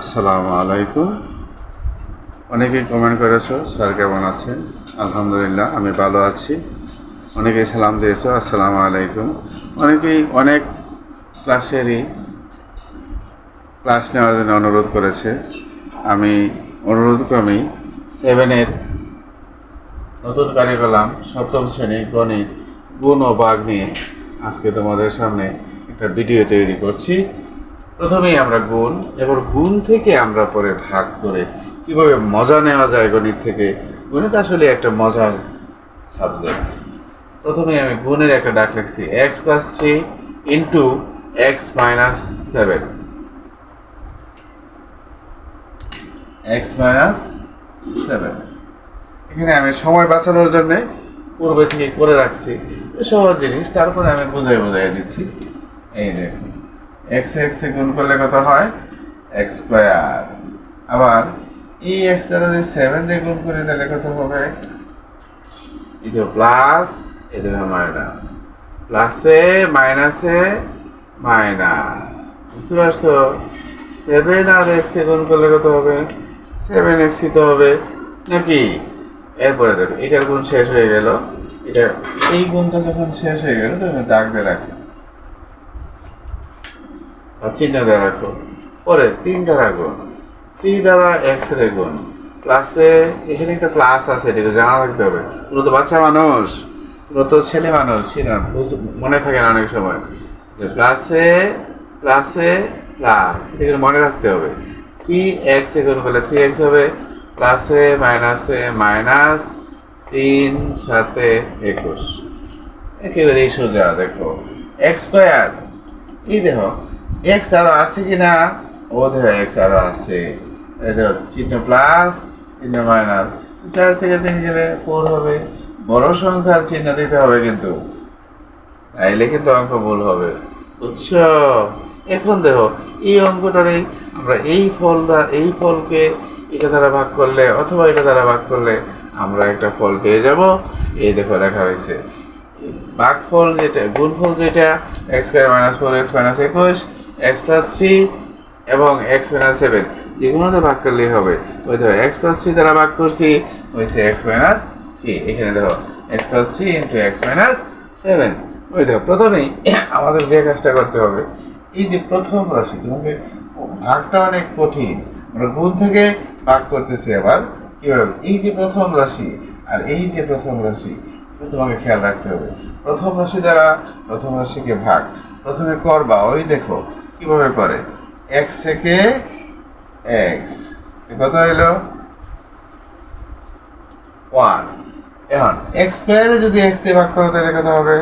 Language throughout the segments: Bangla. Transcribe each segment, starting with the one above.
আসসালামু আলাইকুম। অনেকেই কমেন্ট করেছ, স্যার কেমন আছেন? আলহামদুলিল্লাহ, আমি ভালো আছি। অনেকেই সালাম দিয়েছ, আসসালামু আলাইকুম। অনেকেই অনেক ক্লাসেরই ক্লাস নেওয়ার জন্য অনুরোধ করেছে। আমি অনুরোধ ক্রমেই সেভেনের নতুন কারিকুলাম সপ্তম শ্রেণি গণিত, গুণ ও বাঘ নিয়ে আজকে তোমাদের সামনে একটা ভিডিও তৈরি করছি। প্রথমেই আমরা গুণ, এবার গুণ থেকে আমরা পরে ভাগ করে কীভাবে মজা নেওয়া যায় গণিত থেকে, গণিত আসলে একটা মজার সাবজেক্ট প্রথমে আমি গুণের একটা ডাক লিখছি x plus three into x minus seven x minus seven এখানে আমি সময় বাঁচানোর জন্যে পূর্বে থেকে করে রাখছি। সহজ জিনিস, তারপরে আমি বুঝাই বুঝাই দিচ্ছি। এই দেখুন। এক্স এক্স গুণ করলে কত হয়? এক্স স্কোয়ার আবার এই এক্স দ্বারা যদি সেভেন রে গুণ করি, তাহলে কত হবে? এটা প্লাস এটা মাইনাস প্লাসে মাইনাসে মাইনাস বুঝতে পারছ? সেভেন আর এক্স এ গুণ করলে কত হবে? সেভেন এক্সই তো হবে। নাকি? এরপরে দেখো, এটার গুণ শেষ হয়ে গেল। এটা, এই গুণটা যখন শেষ হয়ে গেল, তখন দাগ দিয়ে রাখি। চিহ্ন দিয়ে রাখো। পরে তিন দ্বারা গুণ। থ্রি দ্বারা এক্স রে গুণ। প্লাসে এখানে একটা প্লাস আছে এটাকে জানা থাকতে হবে। তোরা তো বাচ্চা মানুষ তোরা তো ছেলে মানুষ ছিল মনে থাকে না অনেক সময়। যে প্লাসে প্লাসে প্লাস এটাকে মনে রাখতে হবে। থ্রি এক্স গুণ করলে থ্রি এক্স হবে। প্লাসে মাইনাসে মাইনাস তিন সাতে একুশ। একেবারেই সোজা, দেখো। এক্স স্কোয়ার এই দেখো এক্স আরও আছে কি না ও দেখো এক্স আরও আছে। চিহ্ন প্লাস চিহ্ন মাইনাস চার থেকে তিন গেলে ফোর হবে। বড় সংখ্যার চিহ্ন দিতে হবে কিন্তু। তাইলে কিন্তু অঙ্ক ভুল হবে। বুঝছ? এখন দেখো, এই অঙ্কটারে আমরা এই ফল এই ফলকে এটা দ্বারা ভাগ করলে অথবা এটা দ্বারা ভাগ করলে আমরা একটা ফল পেয়ে যাব। এই দেখো, লেখা হয়েছে। ভাগফল যেটা, গুণফল যেটা x square minus four x minus একুশ এক্স প্লাস থ্রি এবং এক্স মাইনাস সেভেন যে কোনোতে ভাগ করলেই হবে। ওই দেখো এক্স প্লাস থ্রি দ্বারা ভাগ করছি, হয়েছে এক্স মাইনাস থ্রি এখানে দেখো x plus three into x minus seven ওই দেখো, প্রথমেই আমাদের যে কাজটা করতে হবে, এই যে প্রথম রাশি, তোমাকে ভাগটা অনেক কঠিন। আমরা গুণ থেকে ভাগ করতেছি আবার, কীভাবে? এই যে প্রথম রাশি আর এই যে প্রথম রাশি তোমাকে খেয়াল রাখতে হবে। প্রথম রাশি দ্বারা প্রথম রাশিকে ভাগ, প্রথমে করবা, ওই দেখো কীভাবে করে? এক্স থেকে এক্স কত হইল? ওয়ান। এখন এক্স স্কোয়ারে যদি এক্স দিয়ে ভাগ করো, তাহলে কত হবে?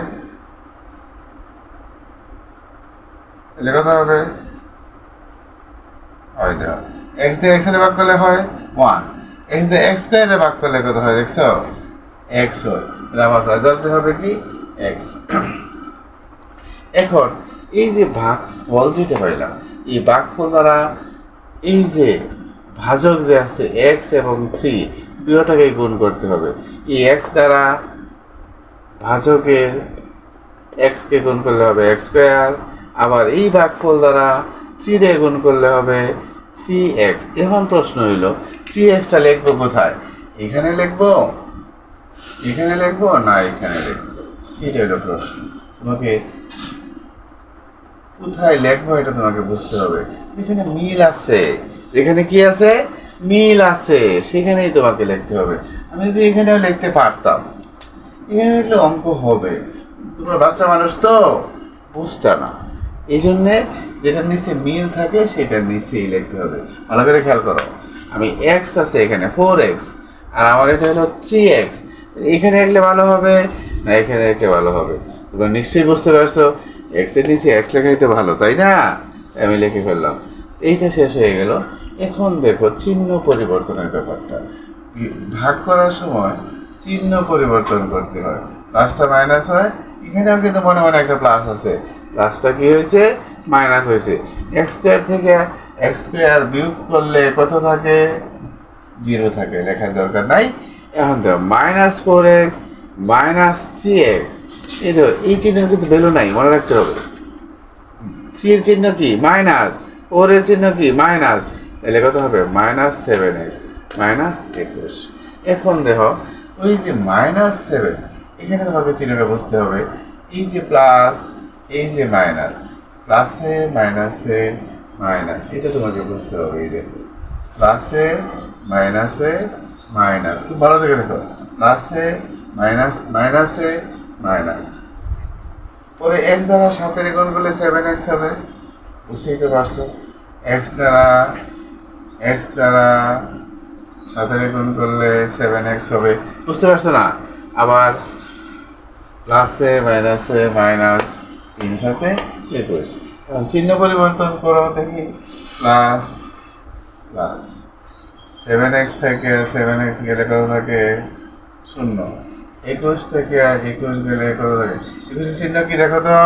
তাহলে কত হবে? এক্স দিয়ে এক্স ভাগ করলে হয় ওয়ান। এক্স দিয়ে এক্স স্কোয়ারে ভাগ করলে কত হয়, দেখছ? এক্স হয়। আমার রেজাল্ট হবে কি? এক্স এখন এই যে ভাগ ফল যেটা পাইলাম এই ভাগ ফল দ্বারা এই যে ভাজক যে আছে এক্স এবং থ্রি দুটাকে গুণ করতে হবে। এই এক্স দ্বারা ভাজকের এক্সকে গুণ করলে হবে এক্স স্কোয়ার আবার এই ভাগফল দ্বারা থ্রি রে গুণ করলে হবে থ্রি এক্স এখন প্রশ্ন হইল থ্রি এক্সটা লিখব কোথায়? এখানে লিখব এখানে লিখব না এখানে লিখব? এটা হলো প্রশ্ন। তোমাকে কোথায় লিখব এটা তোমাকে বুঝতে হবে। এখানে মিল আছে। এখানে কি আছে? মিল আছে। সেখানেই তোমাকে লিখতে হবে। আমি যদি এখানেও লিখতে পারতাম, এখানে লিখলে অঙ্ক হবে। তোমরা বাচ্চা মানুষ তো, বুঝতে না। এই জন্যে যেটার নিচে মিল থাকে, সেটার নিচেই লিখতে হবে। ভালো করে খেয়াল করো। আমি এক্স আছে এখানে ফোর এক্স আর আমার এটা হলো থ্রি এক্স এখানে লিখলে ভালো হবে, না এখানে লিখলে ভালো হবে? তোমরা নিশ্চয়ই বুঝতে পারছ। এক্সের নিচে এক্স লেখাই তো ভালো, তাই না? আমি লিখে ফেললাম। এইটা শেষ হয়ে গেল। এখন দেখো চিহ্ন পরিবর্তনের ব্যাপারটা। ভাগ করার সময় চিহ্ন পরিবর্তন করতে হয়। প্লাসটা মাইনাস হয়। এখানেও কিন্তু মনে মনে একটা প্লাস আছে। প্লাসটা কি হয়েছে? মাইনাস হয়েছে। এক্স স্কোয়ার থেকে এক্স স্কোয়ার বিয়োগ করলে কত থাকে? জিরো থাকে। লেখার দরকার নাই। এখন দেখো minus four x minus three x এই দেখো, এই চিহ্নের কিন্তু ভ্যালু নাই, মনে রাখতে হবে। থ্রি এর চিহ্ন কি? মাইনাস ফোর এর চিহ্ন কি? মাইনাস তাহলে কত হবে? মাইনাস সেভেন এক্স মাইনাস একুশ। এখন দেখো, ওই যে মাইনাস সেভেন এখানে তোমাকে চিহ্নটা বুঝতে হবে। এই যে প্লাস এই যে মাইনাস প্লাসে মাইনাসে মাইনাস এটা তোমাকে বুঝতে হবে, এই দেখো। প্লাসে মাইনাসে মাইনাস খুব ভালো থেকে দেখো। প্লাসে মাইনাস মাইনাসে মাইনাস পরে এক্স দ্বারা সাতের গুণ করলে সেভেন এক্স হবে। বুঝতেই তো পারছ। এক্স দ্বারা এক্স দ্বারা সাতের গুণ করলে সেভেন এক্স হবে। বুঝতে পারছ না? আবার প্লাসে মাইনাসে মাইনাস তিন সাথে একুশ চিহ্ন পরিবর্তন করো দেখি। প্লাস প্লাস সেভেন এক্স থেকে সেভেন এক্স গেলে কত থাকে? শূন্য। একুশ থেকে একুশ গেলে কত থাকে একুশের চিহ্ন কি দেখো তো?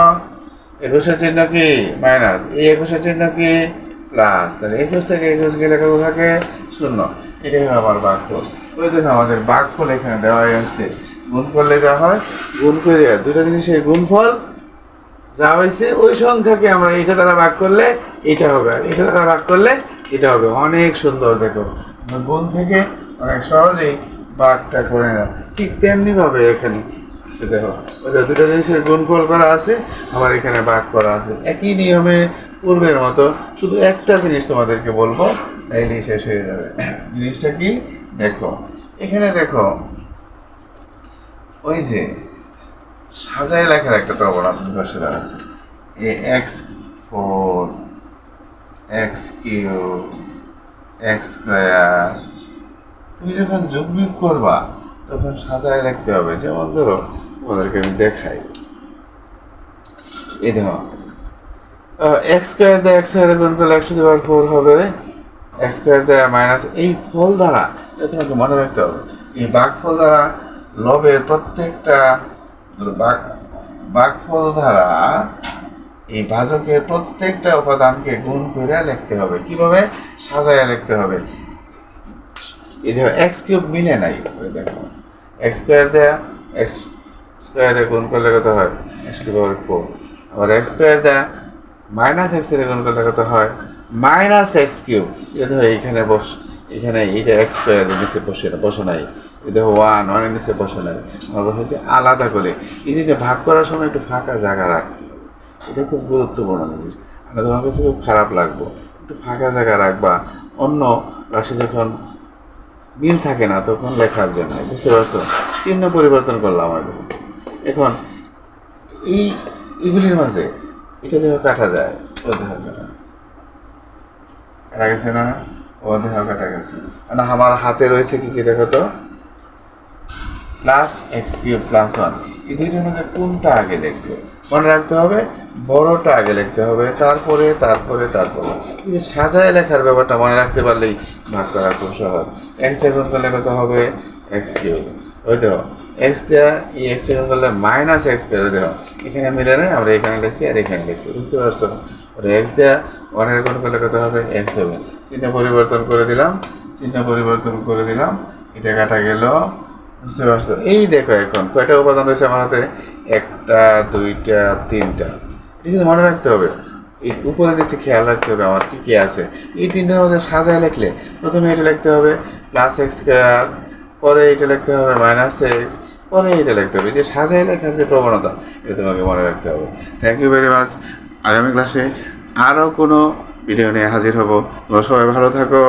একুশের চিহ্ন কি? মাইনাস। এই একুশের চিহ্ন কি? প্লাস। তাহলে একুশ থেকে একুশ গেলে কত থাকে শূন্য। এটাই হলো আমার বাঘফল ওই দেখো আমাদের বাঘফল এখানে দেওয়া আছে। গুণ করলে যা হয়, গুণ করে দুটো জিনিসের গুণফল যা হয়েছে, ওই সংখ্যাকে আমরা এটা দ্বারা ভাগ করলে এটা হবে আর। এটা দ্বারা ভাগ করলে এটা হবে। অনেক সুন্দর দেখো। গুণ থেকে অনেক সহজেই ভাগটা করে নেব ঠিক তেমনি ভাবে এখানে আছে, দেখো। দুটো জিনিসের গুণফল করা আছে, আবার এখানে ভাগ করা আছে। একই নিয়মে পূর্বের মতো শুধু একটা জিনিস তোমাদেরকে বলব, তাইলেই শেষ হয়ে যাবে। জিনিসটা কি? দেখো। এখানে দেখো, ওই যে সাজায় লেখার একটা প্রবণতা বসে আছে। এ x four, x cube x square তুমি যখন যোগ বিয়োগ করবা, তখন সাজায় লিখতে হবে। যেমন ধরো, তোমাদেরকে আমি দেখাই। এই দেখো। এক্স স্কোয়ার দিয়ে এক্স স্কোয়ার গুণ করলে একশো দুবার ফোর হবে। এক্স স্কোয়ার দেওয়া মাইনাস এই ফল দ্বারা, এটা তোমাকে মনে রাখতে হবে। এই বাঘ ফল দ্বারা লবের প্রত্যেকটা বাঘ, বাঘফল দ্বারা এই ভাজকের প্রত্যেকটা উপাদানকে গুণ করে লিখতে হবে। কীভাবে? সাজায় লিখতে হবে। এই দেখো এক্স কিউব মিলে নাই। দেখো এক্স স্কোয়ার দেয়া এক্স স্কোয়ারে গুণ করলে কত হয়? এক্স টু পাওয়ার ফোর আবার এক্স স্কোয়ার দেয়া মাইনাস এক্সের গুণ করলে কত হয়? Minus x cube. এটা দেখো, এইখানে বস এখানে এইটা এক্স স্কোয়ার নিচে বসে বসে নাই। দেখো ওয়ান ওয়ানের নিচে বসে নাই। আমার হচ্ছে আলাদা করে। জিনিসটা ভাগ করার সময় একটু ফাঁকা জায়গা রাখতে এটা খুব গুরুত্বপূর্ণ জিনিস। আর তোমার কাছে খুব খারাপ লাগবো। একটু ফাঁকা জায়গা রাখবা। অন্য রাশি যখন মিল থাকে না, তখন লেখার জন্য। বুঝতে পারছ? চিহ্ন পরিবর্তন করলাম আমি। এখন, এই, এগুলির মাঝে, এটা দেখো কাটা যায় ও কাটা কাটা গেছে না? ও কাটা গেছে। মানে আমার হাতে রয়েছে কি কি, দেখো তো? Plus x cube plus one এই দুইটার মধ্যে কোনটা আগে লিখবে? মনে রাখতে হবে, বড়টা আগে লিখতে হবে। তারপরে তারপরে তারপরে। সাজায় লেখার ব্যাপারটা মনে রাখতে পারলেই ভাগ করা খুব সহজ। এক্স দিয়ে গুণ করলে কত হবে? X cube. ওই দেখো এক্স দেওয়া এই এক্স গুণ করলে মাইনাস এক্স করে দেখো। এখানে মিলে নেই, আমরা এখানে লিখছি আর এখানে লিখছি, বুঝতে পারছ? এক্স দেওয়া ওয়ানের গুণ করলে কত হবে? এক্স হবে। চিহ্ন পরিবর্তন করে দিলাম, চিহ্ন পরিবর্তন করে দিলাম, এটা কাটা গেল, বুঝতে পারছ? এই দেখো এখন, কয়টা উপাদান রয়েছে আমার হাতে? একটা, দুইটা, তিনটা। এটা কিন্তু মনে রাখতে হবে। উপরে নিচে খেয়াল রাখতে হবে আমার কি কি আছে। এই তিনটার মধ্যে সাজায় লিখলে প্রথমে এটা লিখতে হবে প্লাস এক্স স্কোয়ার পরে এটা লিখতে হবে মাইনাস এক্স পরে এটা লিখতে হবে। যে সাজায় লেখার যে প্রবণতা, এটা তোমাকে মনে রাখতে হবে। থ্যাংক ইউ ভেরি মাচ আগামী ক্লাসে আরও কোনো ভিডিও নিয়ে হাজির হব। তোমরা সবাই ভালো থাকো,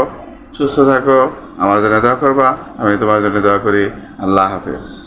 সুস্থ থাকো, আমার জন্য দোয়া করবা, আমি তোমার জন্য দোয়া করি। আল্লাহ হাফেজ।